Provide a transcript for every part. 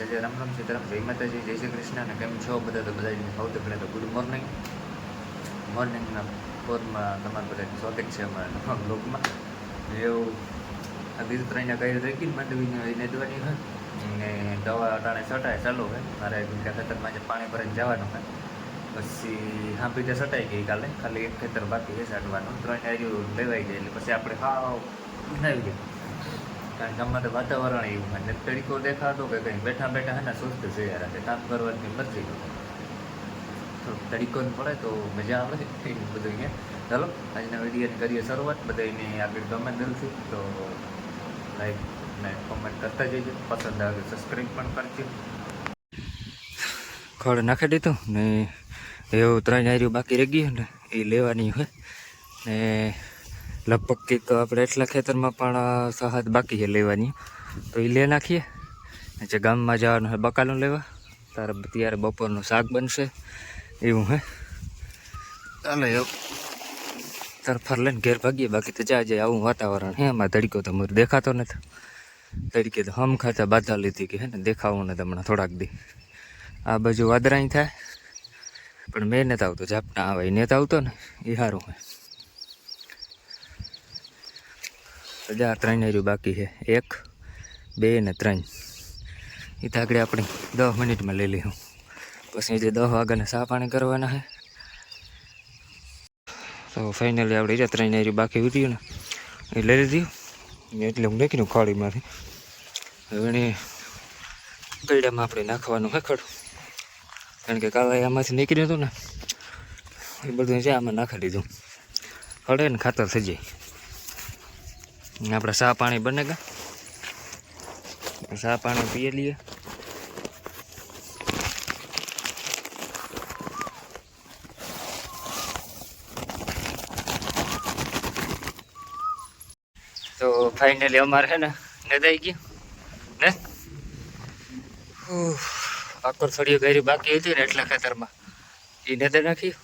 જય રામ રામ સીતારામ જય માતાજી, જય શ્રી કૃષ્ણ. અને કેમ છો બધા? તો બધા સૌથી પહેલાં તો ગુડ મોર્નિંગ મોર્નિંગના ફોરમાં તમારું બધાનું સ્વાગત છે અમારા નવા બ્લોગમાં એવું, આ બીજું ત્રણ કઈ રાખી માંડવીને નેદવાની હોય. ને દવા અટાણે છટાય ચાલુ હોય. મારે બીજા ખેતરમાં જે પાણી ભરીને જવાનું હોય. પછી હા, બીજા છટાઈ ગઈ કાલે. ખાલી એક ખેતર બાકી છાંટવાનું ત્રણ આજુ લેવાઈ જાય એટલે પછી આપણે હાવ બનાવી જાય કારણ કે અમારે વાતાવરણ એવું અને તડકો દેખાતો કે કંઈ બેઠા બેઠા હે ને સુસ્ત છે યાર તે કામ કરવાની મરજી તો તડકો પડે તો મજા આવે એવું બધું અહીંયા. ચાલો, આજના વીડિયો કરીએ શરૂઆત. બધાને આગળ ગમે દિલથી તો લાઈક ને કોમેન્ટ કરતા જજો પસંદ આવે સબસ્ક્રાઈબ પણ કરજો. ખડ નાખી દીધું ને, એવું ત્રણ હાર્યું બાકી રહી ગયું ને, એ લેવાની હોય. ને લગભગ કંઈક આપણે એટલા ખેતરમાં પણ સહાદ બાકી છે લેવાની. તો એ લે નાખીએ. જે ગામમાં જવાનું હોય બકાલું લેવા. તારે ત્યારે બપોરનું શાક બનશે. એવું હે. ચાલે તારે તરફર લઈને ઘેર ભાગીએ. બાકી તો જાય જાય આવું વાતાવરણ હે એમાં તડકો તો મને દેખાતો નથી. તડકે તો હમ ખાતા બાધા લીધી કે હે ને દેખાવું ને હમણાં થોડાક દી. આ બાજુ વાદરાઈ થાય. પણ મેં નથી આવતો ઝાપટા આવે એ નથી આવતો ને એ સારું હોય હજાર ત્રણ હજુ બાકી છે. એક, બે ને ત્રણ. એ તો આગળ આપણે દસ મિનિટમાં લઈ લઈશું પછી જે દસ વાગ્યાના સા પાણી કરવાના છે. તો ફાઇનલી આપણે જે ત્રણ હજુ બાકી ઉઠ્યું ને. એ લઈ લીધું. એટલે હું નાખીને ખાડીમાંથી હવે એને ગળ્યામાં આપણે નાખવાનું છે ખડું. કારણ કે કાલે આમાંથી નીકળ્યું હતું ને, એ બધું છે આમાં નાખી દીધું. હળે ને ખાતર થઈ જાય. આપણે સા પાણી બને ગયા સા પાણી પીએ લઈએ. તો ફાઇનલી અમારે છે ને નદાઈ ગયું. ને? આકર થોડી ગરી બાકી હતી ને એટલા ખેતરમાં. એ નદે નાખ્યું.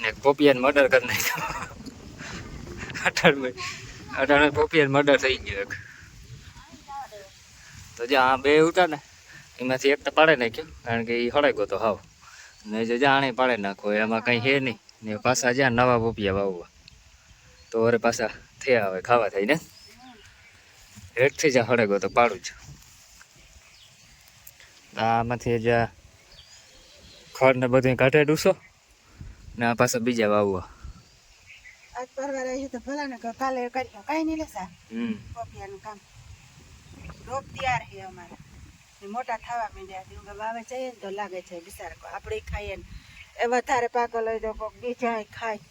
ને પોપિયાને મર્ડર કરી નાખ્યો. અઢાર અઢાર પોપિયાને મર્ડર થઈ ગયો એક. તો જે, આ બે ઉતા ને. એમાંથી એક તો પાડે નાખ્યો, કારણ કે એ હળાઈ ગયો તો હાવ. ને જે જાણે પાડે નાખો, એમાં કંઈ હે નહીં. ને પાછા જ્યાં નવા પોપિયા વાવવા. તો અરે પાછા થયા આવે ખાવા થઈને હેઠથી જ્યાં હળે ગયો તો પાડું છું. આમાંથી જ્યાં ખડ ને બધું કાઢે ડૂસો, ને આ પાછા બીજા વાવવા. આજ પરવાર આવી તો ભલા ને કાલે કર્યો કાંઈ નહીં લેસા હમ. પોપિયાનું કામ. રોપ તૈયાર છે અમારા. મોટા થવા માંડ્યા છે. કે વાવે જઈએ ને તો લાગે છે બિચાર આપણે ખાઈએ ને. એ વધારે પાકો લઈ દો કોક બીજા ખાય.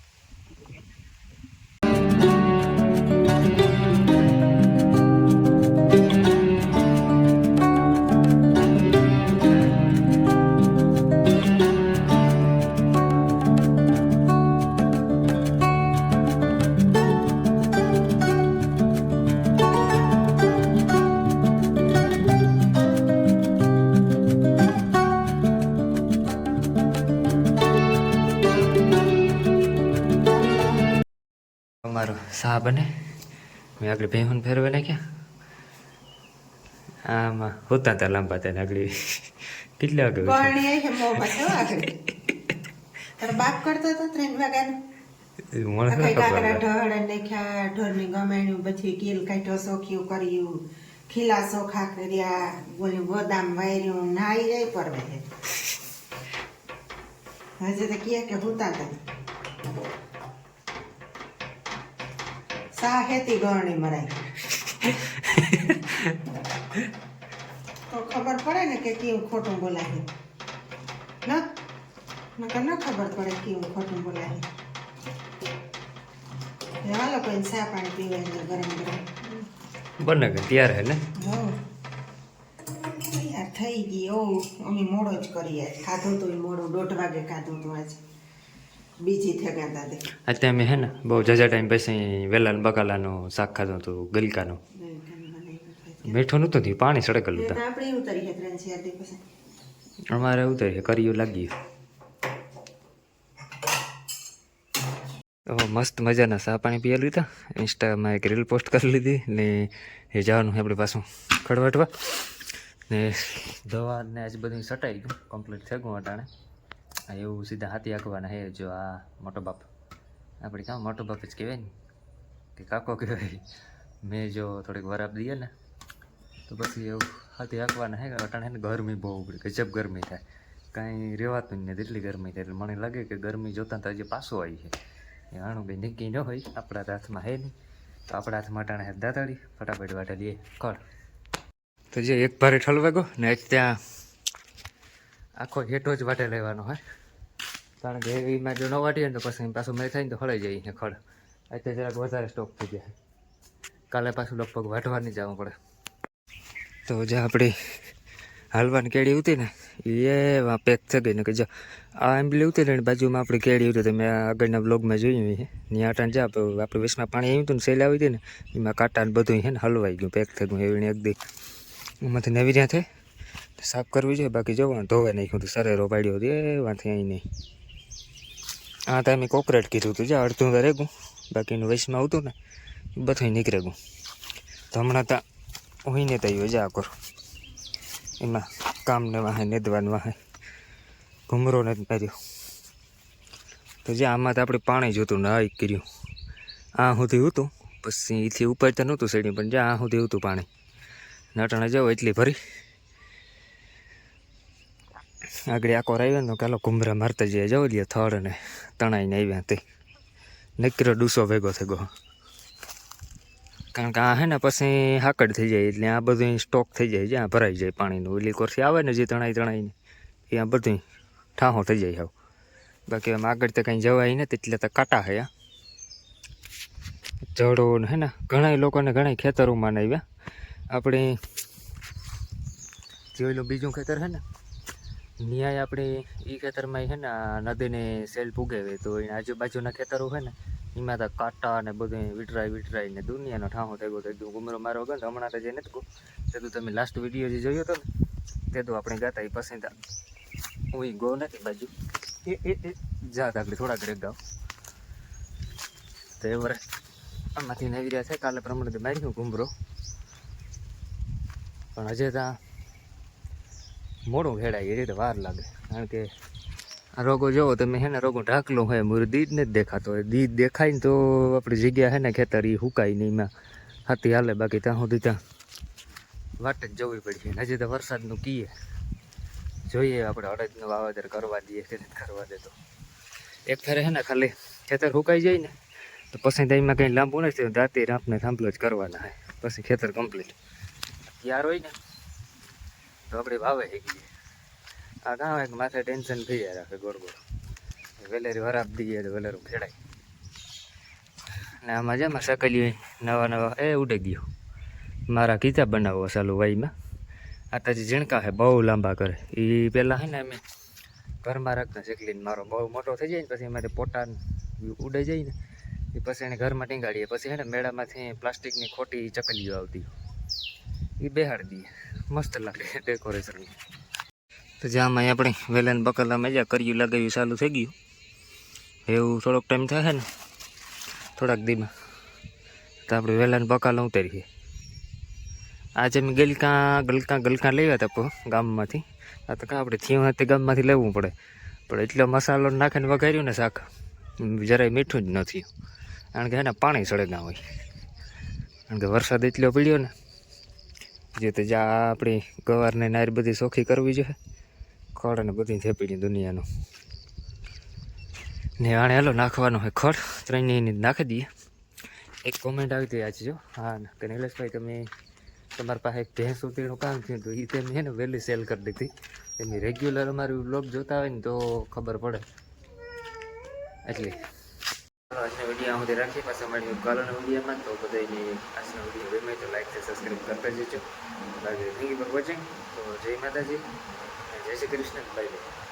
અમારો સા બને. મેં આગળ ભેહુન ફેરવે નાખ્યા આમાં હોતા હતા લાંબા તેને આગળ કેટલા વાગે બાપ કરતો હતો ત્રણ વાગ્યાનું? પછી કીલ કાઢ્યો સોખ્યું કર્યું. ખીલા સોખા કર્યા બોલ્યું ગોદામ વાયર્યું નાઈ જાય પરવે. હજે તો કે હુતા હતા સા હેતી ગરણી મરાય તો ખબર પડે ને કે કેવું ખોટું બોલાય. ના? નકર ન ખબર પડે કેવું ખોટું બોલાય. હાલો કોઈ ચા પાણી પીવાય ગરમ ગરમ. બને કે તૈયાર હે ને? હો. યાર થઈ ગઈ. ઓ અમે મોડો જ કરીએ. ખાધું તો મોડું. દોઢ વાગે ખાધું તો આજ. બીજી થયા દાદે અત્યારે મેં હે ને બહુ જજા ટાઈમ પછી વેલા બકાલાનું શાક ખાધું હતું ગલકાનું. મીઠું નહોતું થયું પાણી સડકેલું હતું આપણે ઉતરી છે ત્રણ અમારે ઉતરી કર્યું લાગ્યું. મસ્ત મજાના સા પાણી પીએ લીધા ઇન્સ્ટામાં એક રીલ પોસ્ટ કરી લીધી ને એ જવાનું આપણી પાછું ખડવાટવા. ને દવા ને આજ બધું સટાઈ ગયું કમ્પ્લીટ થઈ ગયું અટાણે. એવું સીધા હાથી આંકવાના હે, જો આ મોટો બાપ. આપણે કામ મોટો બાપ જ કહેવાય ને, કે કાકો કહેવાય. મેં જો થોડીક વરાપ દઈએ ને, તો પછી એવું હાથી આંકવાના હે, અટાણે ને ગરમી બહુ પડી ગજબ ગરમી થાય. કાંઈ રહેવાતું જ નથી, એટલી ગરમી થાય. એટલે મને લાગે કે ગરમી જોતાં તો હજી પાછું આવી છે. એ આણું કંઈ નક્કી ન હોય, આપણા હાથમાં હે નહીં. તો આપણા હાથમાં અટાણે દાતાડી, ફટાફટ વાટા લઈએ કળ તો જે એક ભારે ઠલવાગો ને ત્યાં આખો હેઠો જ વાટે લેવાનો હોય કારણ કે એમાં જો ન વાટીએ ને તો પછી પાછું મેં થાય ને તો હળાઈ જાય ને ખડ. અત્યારે જરાક વધારે સ્ટોક થઈ જાય કાલે પાછું લગભગ વાટવાની જવું પડે. તો જે આપણી હાલવાની કેળી ઉતી ને એ વા પેક થઈ ગઈ ને કે જો, આ આંબલી ઉતી ને બાજુમાં આપણી કેળી ઉતી તમે આગળના બ્લોગમાં જોયું છે. ત્યાં જા આપણે વેસમાં પાણી આવ્યું હતું ને સેલ આવી હતી ને, એમાં કાંટા ને બધું છે ને હલવાઈ ગયું પેક થઈ ગયું એવી એક દી. એમાંથી નવી જ્યાં થઈ સાફ કરવી જોઈએ, બાકી જવાનું ધોવે નાખ્યું હતું સરેરો પાડ્યો હતો, એ વાંથી અહીં નહીં. આ તો મેં કોકરેટ કીધું હતું, જે, અડધું તો રેગું, બાકીનું વૈશમાં આવતું ને બધું નીકળે ગયું. તો હમણાં તો હોઈને તૈયો જા, કરો. એમાં કામને વાહે, નેદવાનું વાહે, ઘુમરો ને પહેર્યો તો જે, આમાં તો આપણે પાણી જોતું ને આ કર્યું. આ સુધી હતું પછી એથી ઉપર તો નહોતું સેડી પણ જ્યાં આ સુધી હતું પાણી. નાટણે જાઓ, એટલી ભરી. આગળ આકોર આવ્યો ને કાલો કુંભરા મારતા જઈએ. જવું દઈએ થડ ને તણાઈને આવ્યા તે. નકરો ડૂસો ભેગો થઈ ગયો. કારણ કે આ હે ને પછી હાકડ થઈ જાય એટલે આ બધું સ્ટોક થઈ જાય, જ્યાં ભરાઈ જાય પાણીનું. ઓલી કોરથી આવે ને જે તણાઈ તણાઈને એ આ બધું ઠાહો થઈ જાય આવું બાકી આમ આગળ તો કંઈ જવાય નથી, એટલે તો કાંટા હયા જડો ને હે ને ઘણા લોકોને ઘણા ખેતરોમાં આવ્યા. આપણે જોયેલું બીજું ખેતર છે ને. ન્યાય આપણે એ ખેતરમાં છે ને નદીને સેલ પુગાવે તો એના આજુબાજુના ખેતરો છે ને, એમાં તો કાંટા ને બધું વિટરાઈ વિટરાઈ ને દુનિયાનો ઠાહો થઈ ગયો. એકદમ ગુમરો મારો ગયો ને હમણાં તો જે નથી તે તો તમે લાસ્ટ વીડિયો જે જોયો હતો ને, તે તો આપણે ગાતા એ પસંદ હું ગો નથી બાજુ. એ એ એ જાત આપણે થોડાક ઘરે ગાવ. તો એ વરે આમાંથી નવી રહ્યા છે, કાલે પ્રમાણે તો માર્યું ગુમરો પણ હજે ત્યાં મોડું ખેડાય એ રીતે વાર લાગે. કારણ કે આ રોગો જોવો તમે હે ને રોગો ઢાકલો હોય મોર દીજ ને જ દેખાતો હોય. દીજ દેખાય ને તો આપણી જગ્યા હે ને ખેતર એ હુકાય નહીં એમાં. હાથી હાલે, બાકી ત્યાં સુધી ત્યાં વાટ જ જવી પડશે હજી તો વરસાદનું કીએ. જોઈએ આપણે અડદનું વાવેતર કરવા દઈએ કે નથી કરવા દેતો. એક ફેરે હે ને ખાલી ખેતર હુકાઈ જાય ને, તો પછી તો એમાં કંઈ લાંબુ નથી દાંતી રાંપને થાંભલો જ કરવાના હોય પછી ખેતર કમ્પ્લીટ તૈયાર હોય ને તો આપણે વાવે શીખીએ આ કાં એક માથે ટેન્શન થઈ જાય રાખે ગોળ ગોળ. વેલેરી વરાપ દઈએ તો વેલેરું ખેડાય. ને આમાં જેમાં સકલી નવા નવા, એ ઉડે ગયો. મારા કીધા બનાવો ચાલુ વાઈમાં. આ તાજી ઝીણકા હે, બહુ લાંબા કરે. એ પહેલાં હે ને અમે ઘરમાં રાખતા શીખલીને મારો બહુ મોટો થઈ જાય ને પછી અમારે પોટા ઉડે જાય ને. એ પછી એને ઘરમાં ટીંગાડીએ. પછી હે ને મેળામાંથી પ્લાસ્ટિકની ખોટી ચકલીઓ આવતી એ બેહાડી દઈએ. મસ્ત લાગે ડેકોરેશન તો જ્યાં આપણે વેલન બકલા મજા કર્યું, લગાવ્યું, ચાલુ થઈ ગયું. એવું થોડોક ટાઈમ થાય ને, થોડાક દીમાં. તો આપણે વેલન બકાલા ઉતારીએ. આજે અમે ગલકા ગલકા ગલકા લેવા હતા ગામમાંથી. આ તો કાં આપણે હતી ગામમાંથી લેવું પડે. પણ એટલો મસાલો નાખીને વઘાર્યું ને શાક, જરાય મીઠું જ નથી કારણ કે એના પાણી સળગા હોય. કારણ કે વરસાદ એટલો પડ્યો ને જે તો જ્યાં આપણી ગવારને નાર બધી સોખી કરવી જોઈએ. ખડ અને બધી થેપીની દુનિયાનું. ને આણે હેલો નાખવાનો હોય ખડ ત્રણેયની નાખી દઈએ. એક કોમેન્ટ આવી હતી આજે જો. હા કે નિલેશભાઈ, તમે તમારી પાસે ભેંસ ઉતરીનું કામ થયું હતું. એ તે મેં ને વહેલી સેલ કરી દીધી. એમની રેગ્યુલર અમારું બ્લોગ જોતા હોય ને તો ખબર પડે. એટલે આજનો વીડિયો સુધી રાખીએ. પાછા મળીએ કાલના વિડીયોમાં. તો બધાને આજનો વીડિયો ગમે તો લાઈક છે સબસ્ક્રાઈબ કરતા જજો. બાકી થેન્ક યુ ફોર વોચિંગ તો જય માતાજી. જય શ્રી કૃષ્ણ. Bye bye